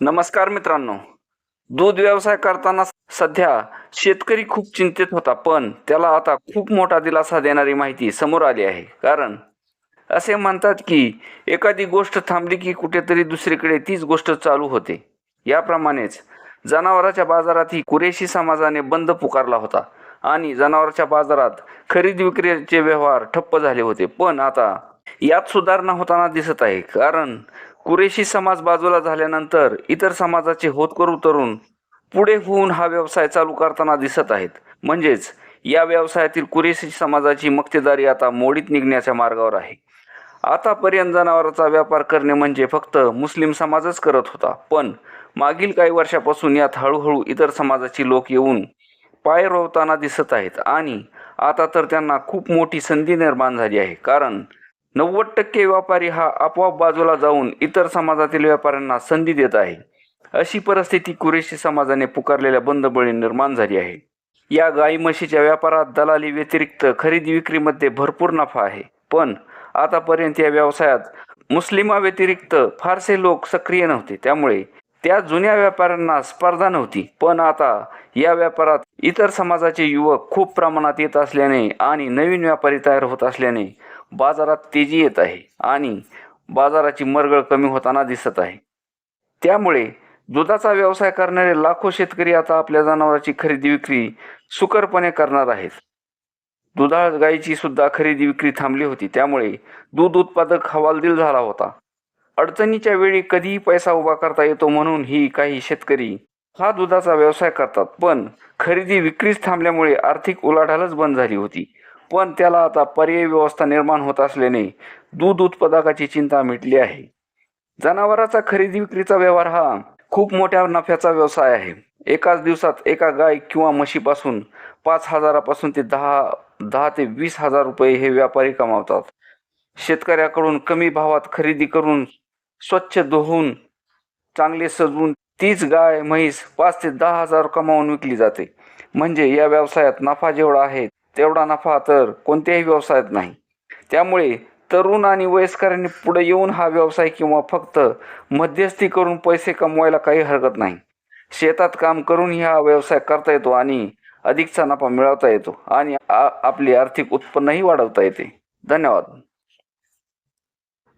नमस्कार मित्रांनो. दूध व्यवसाय करताना सध्या शेतकरी खूप चिंतित होता पण त्याला आता खूप मोठा दिलासा देणारी माहिती समोर आली आहे. कारण असे म्हणतात की एखादी गोष्ट थांबली की कुठेतरी दुसरीकडे तीच गोष्ट चालू होते. याप्रमाणेच जनावरांच्या बाजारातही कुरेशी समाजाने बंद पुकारला होता आणि जनावरांच्या बाजारात खरेदी विक्रीचे व्यवहार ठप्प झाले होते. पण आता यात सुधारणा होताना दिसत आहे. कारण कुरेशी समाज बाजूला झाल्यानंतर इतर समाजाचे होतकरू तरुण पुढे होऊन हा व्यवसाय चालू करताना दिसत आहेत. म्हणजेच या व्यवसायातील कुरेशी समाजाची मक्तेदारी आता मोडीत निघण्याच्या मार्गावर आहे. आतापर्यंत जनावरांचा व्यापार करणे म्हणजे फक्त मुस्लिम समाजच करत होता. पण मागील काही वर्षापासून यात हळूहळू इतर समाजाची लोक येऊन पाय रोवताना दिसत आहेत आणि आता तर त्यांना खूप मोठी संधी निर्माण झाली आहे. कारण नव्वद टक्के व्यापारी हा आपोआप बाजूला जाऊन इतर समाजातील व्यापाऱ्यांना संधी देत आहे. अशी परिस्थिती कुरेशी समाजाने पुकारलेल्या बंदबळी निर्माण झाली आहे. या गाई म्हशीच्या व्यापारात दलाली व्यतिरिक्त खरेदी विक्रीमध्ये भरपूर नफा आहे. पण आतापर्यंत या व्यवसायात मुस्लिमाव्यतिरिक्त फारसे लोक सक्रिय नव्हते. त्यामुळे त्या जुन्या व्यापाऱ्यांना स्पर्धा नव्हती. पण आता या व्यापारात इतर समाजाचे युवक खूप प्रमाणात येत असल्याने आणि नवीन व्यापारी तयार होत असल्याने बाजारात तेजी येत आहे आणि बाजाराची मरगळ कमी होताना दिसत आहे. त्यामुळे दुधाचा व्यवसाय करणारे लाखो शेतकरी आता आपल्या जनावरांची खरेदी विक्री सुकरपणे करणार आहेत. दुधाळ गायीची सुद्धा खरेदी विक्री थांबली होती त्यामुळे दूध उत्पादक हवालदिल झाला होता. अडचणीच्या वेळी कधीही पैसा उभा करता येतो म्हणून ही काही शेतकरी हा दुधाचा व्यवसाय करतात. पण खरेदी विक्रीच थांबल्यामुळे आर्थिक उलाढालच बंद झाली होती. पण त्याला आता पर्यायी व्यवस्था निर्माण होत असल्याने दूध उत्पादकाची चिंता मिटली आहे. जनावराचा खरेदी विक्रीचा व्यवहार हा खूप मोठ्या नफ्याचा व्यवसाय आहे. एकाच दिवसात एका गाय किंवा म्हशीपासून पाच हजारापासून ते दहा दहा ते वीस हजार रुपये हे व्यापारी कमावतात. शेतकऱ्याकडून कमी भावात खरेदी करून स्वच्छ धुवून चांगले सजवून तीच गाय म्हैस पाच ते दहा हजार कमावून विकली जाते. म्हणजे या व्यवसायात नफा जेवढा आहे तेवढा नफा तर कोणत्याही व्यवसायात नाही. त्यामुळे तरुण आणि वयस्करांनी पुढे येऊन हा व्यवसाय किंवा फक्त मध्यस्थी करून पैसे कमवायला काही हरकत नाही. शेतात काम करून हा व्यवसाय करता येतो आणि अधिकचा नफा मिळवता येतो आणि आपली आर्थिक उत्पन्नही वाढवता येते. धन्यवाद.